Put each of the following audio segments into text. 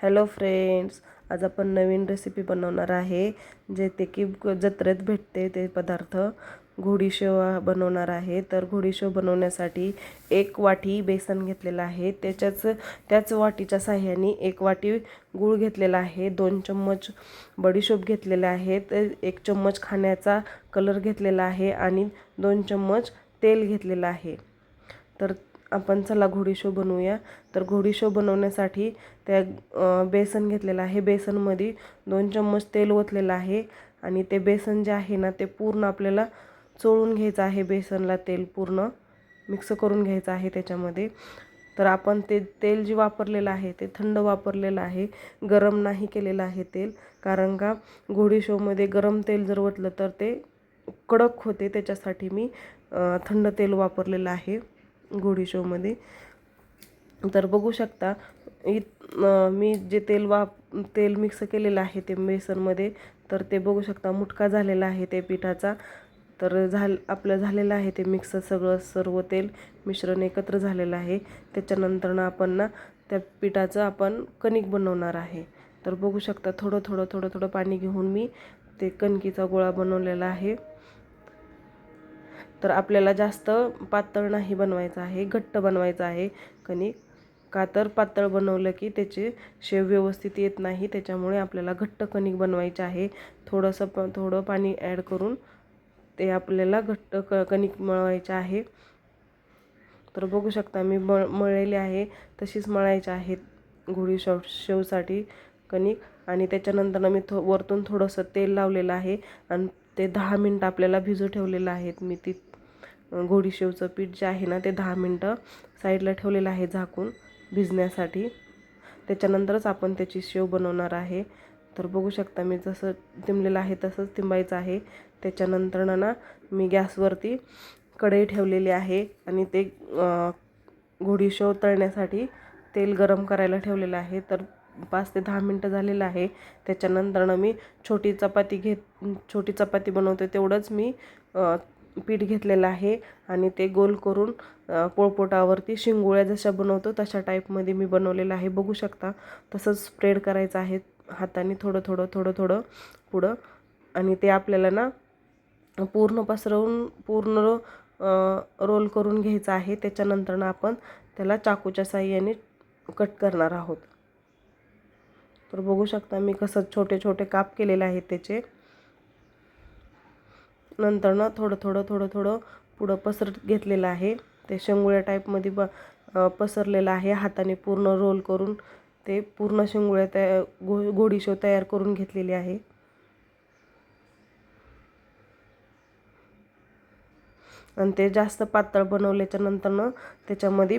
Hello friends आज आपण नवीन recipe बनवणार आहे जे ते की जत्रेत भेटते ते पदार्थ. घोडीशेव बनवणार आहे. तर घोडीशेव बनवण्यासाठी एक वाटी बेसन घेतलेलं आहे. त्याच्याच त्याच वाटीच्या साह्याने एक वाटी गूळ घेतलेला आहे. दोन चम्मच बडीशोप घेतलेले आहेत एक चम्मच खाण्याचा कलर घेतलेला आहे आणि दोन चम्मच तेल घेतलेलं आहे. तर आपण चला घोडीशो बनवूया. तर घोडीशो बनवण्यासाठी त्या बेसन घेतलेलं आहे. बेसनमध्ये दोन चम्मच तेल ओतलेलं आहे. आणि ते बेसन जे आहे ना ते पूर्ण आपल्याला चोळून घ्यायचं आहे. बेसनला तेल पूर्ण मिक्स करून घ्यायचं आहे त्याच्यामध्ये. तर आपण ते तेल जे वापरलेलं आहे ते थंड वापरलेलं आहे. गरम नाही केलेलं आहे तेल. कारण का घोडी शोमध्ये गरम तेल जर ओतलं तर ते कडक होते. त्याच्यासाठी मी थंड तेल वापरलेलं आहे. घोडी शोमध्ये तर बघू शकता इत मी जे तेल वाप तेल मिक्स केलेलं आहे ते बेसनमध्ये तर ते बघू शकता मुटका झालेला आहे ते पिठाचा. तर झाल आपलं झालेलं आहे ते मिक्स सगळं सर्व तेल मिश्रण एकत्र झालेलं आहे. त्याच्यानंतरनं आपण ना त्या पिठाचं आपण कणिक बनवणार आहे. तर बघू शकता थोडं थोडं थोडं थोडं पाणी घेऊन मी ते कणकीचा गोळा बनवलेला आहे. तर आपल्याला जास्त पातळ नाही बनवायचं आहे घट्ट बनवायचं आहे. कणिक का तर पातळ बनवलं की त्याचे शेव व्यवस्थित येत नाही त्याच्यामुळे आपल्याला घट्ट कणिक बनवायचे आहे. थोडंसं प थोडं पाणी ॲड करून ते आपल्याला घट्ट क कणिक मळवायचे आहे. तर बघू शकता मी मळ मळलेले आहे तशीच मळायचे आहेत घोडी शेव शेवसाठी कणिक. आणि त्याच्यानंतर मी थो वरतून थोडंसं तेल लावलेलं आहे आणि ते दहा मिनटं आपल्याला भिजू ठेवलेलं आहेत. मी ती घोडीशेवचं पीठ जे आहे ना ते दहा मिनटं साईडला ठेवलेलं आहे झाकून भिजण्यासाठी. त्याच्यानंतरच आपण त्याची शेव बनवणार आहे. तर बघू शकता मी जसं तिंबलेलं आहे तसंच तिंबायचं आहे. त्याच्यानंतर ना मी गॅसवरती कढई ठेवलेली आहे आणि ते घोडीशेव तळण्यासाठी तेल गरम करायला ठेवलेलं आहे. तर पाच ते दहा मिनटं झालेलं आहे. त्याच्यानंतरनं मी छोटी चपाती घेत छोटी चपाती बनवते तेवढंच मी पीठ घेतलेलं आहे आणि ते गोल करून पोळपोटावरती शिंगोळ्या जशा बनवतो तशा टाईपमध्ये मी बनवलेलं आहे. बघू शकता तसंच स्प्रेड करायचं आहे हाताने थोडं थोडं थोडं थोडं पुढं. आणि ते आपल्याला ना पूर्ण पसरवून पूर्ण रोल करून घ्यायचं आहे. त्याच्यानंतर ना आपण त्याला चाकूच्या साह्याने कट करणार आहोत. तर बघू शकता मी कसं छोटे छोटे काप केलेले आहेत त्याचे. नंतर ना थोडं थोडं थोडं थोडं पुढं पसरत घेतलेलं आहे. ते शेंगुळ्या टाईपमध्ये ब पसरलेलं आहे. हाताने पूर्ण रोल करून ते पूर्ण शेंगुळ्या तया घो घोडीशो तयार करून घेतलेली आहे. आणि ते जास्त पातळ बनवल्याच्या नंतरनं त्याच्यामध्ये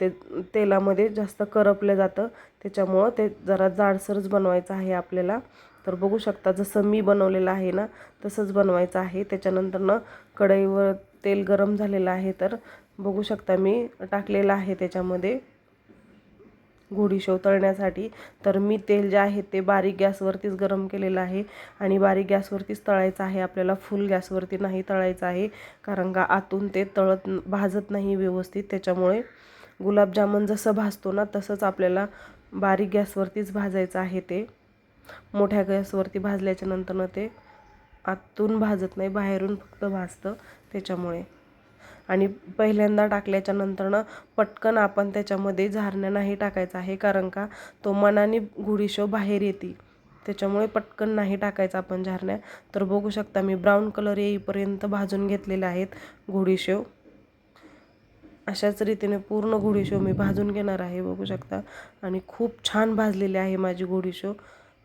ते तेलामध्ये जास्त करपलं जातं. त्याच्यामुळं ते जरा जाडसरच बनवायचं आहे आपल्याला. तर बघू शकता जसं मी बनवलेलं आहे ना तसंच बनवायचं आहे. त्याच्यानंतरनं कढईवर तेल गरम झालेलं आहे तर बघू शकता मी टाकलेलं आहे त्याच्यामध्ये घोडी शेव तळण्यासाठी. तर मी तेल जे आहे ते बारीक गॅसवरतीच गरम केलेलं आहे आणि बारीक गॅसवरतीच तळायचं आहे. आपल्याला फुल गॅसवरती नाही तळायचं आहे कारण का आतून ते तळत भाजत नाही व्यवस्थित. त्याच्यामुळे गुलाबजामुन जसं भाजतो ना तसंच आपल्याला बारीक गॅसवरतीच भाजायचं आहे ते. मोठ्या गॅसवरती भाजल्याच्या नंतरनं ते आतून भाजत नाही बाहेरून फक्त भाजतं त्याच्यामुळे. आणि पहिल्यांदा टाकल्याच्या नंतरनं पटकन आपण त्याच्यामध्ये झारण्या नाही टाकायचं आहे कारण का तो मनाने घुडीशो बाहेर येते. त्याच्यामुळे पटकन नाही टाकायचं आपण झारण्या. तर बघू शकता मी ब्राऊन कलर येईपर्यंत भाजून घेतलेले आहेत घोडीशेव अशाच रीतीने पूर्ण घोडीशेव मी भाजून घेणार आहे बघू शकता. आणि खूप छान भाजलेली आहे माझी घोडीशेव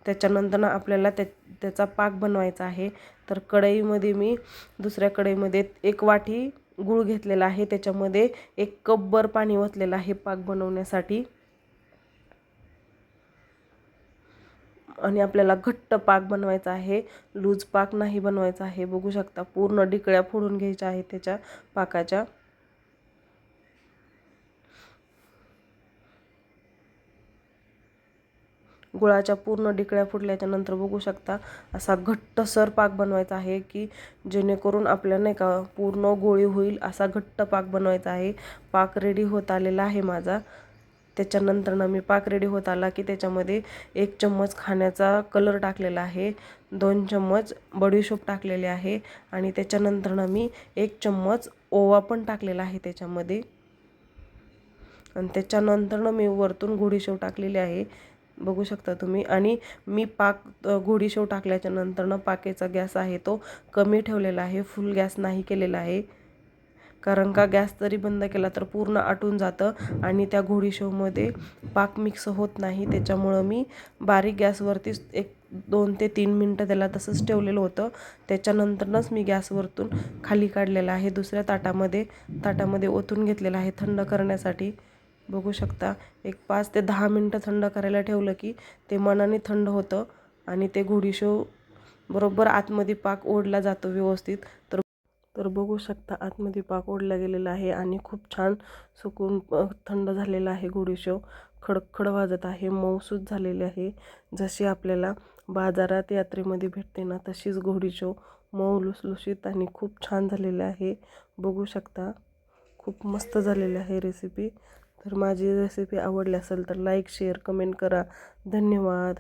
त्याच्यानंतर आपल्याला त्या त्याचा पाक बनवायचा आहे. तर कढईमध्ये मी दुसऱ्या कढईमध्ये एक वाटी गूळ घेतलेला आहे. त्याच्यामध्ये एक कपभर पाणी ओतलेलं आहे पाक बनवण्यासाठी. आणि आपल्याला घट्ट पाक बनवायचा आहे. लूज पाक नाही बनवायचा आहे. बघू शकता पूर्ण डिकळ्या फोडून घ्यायच्या आहेत त्याच्या पाकाच्या. गुळाच्या पूर्ण डिकळ्या फुटल्याच्या नंतर बघू शकता असा घट्टसर पाक बनवायचा आहे की जेणेकरून आपल्या नाही का पूर्ण गोळी होईल असा घट्ट पाक बनवायचा आहे. पाक रेडी होत आलेला आहे माझा. त्याच्यानंतर मी पाक रेडी होत आला की त्याच्यामध्ये एक चम्मच खाण्याचा कलर टाकलेला आहे. दोन चम्मच बडीशोप टाकलेले आहे आणि त्याच्यानंतर मी एक चम्मच ओवा पण टाकलेला आहे त्याच्यामध्ये. आणि त्याच्यानंतर मी वरतून घोडीशेव टाकलेली आहे. बघू शकता तुम्ही. आणि मी पाक घोडीशेव टाकल्याच्या नंतरनं पाकेचा गॅस आहे तो कमी ठेवलेला आहे. फुल गॅस नाही केलेला आहे. कारण का गॅस जरी बंद केला तर पूर्ण आटून जातं आणि त्या घोडीशेवमध्ये पाक मिक्स होत नाही. त्याच्यामुळं मी बारीक गॅसवरतीच एक दोन ते तीन मिनटं त्याला तसंच ठेवलेलं होतं. त्याच्यानंतरनंच मी गॅसवरतून खाली काढलेलं आहे. दुसऱ्या ताटामध्ये ताटामध्ये ओतून घेतलेलं आहे थंड करण्यासाठी. बघू शकता. एक पाच ते दहा मिनटं थंड करायला ठेवलं की ते मनाने थंड होतं आणि ते घोडीशो बरोबर आतमध्ये पाक ओढला जातो व्यवस्थित. तर तर बघू शकता आतमध्ये पाक ओढला गेलेला आहे आणि खूप छान सुकून थंड झालेला आहे घोडीशो खडखड वाजत आहे मौसूद झालेली आहे. जशी आपल्याला बाजारात यात्रेमध्ये भेटते ना तशीच घोडीशो मऊ लुसलुशीत आणि खूप छान झालेली आहे. बघू शकता खूप मस्त झालेली आहे रेसिपी तर माझी रेसिपी आवडली असेल तर लाईक शेअर कमेंट करा. धन्यवाद.